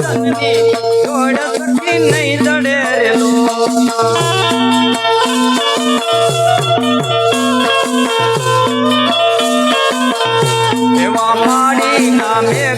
રંગની જોડ છૂટી નહીં દડે એવા મારી નામે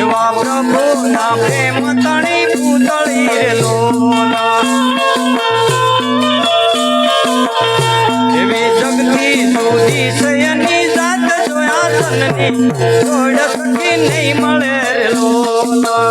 એવા પ્રભુના પ્રેમ તણી પૂતળી રે લોના. એવી જગતી સુધી સયની જાત જોયા તનની જોડ સખી નહીં મળે લોના.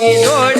一朵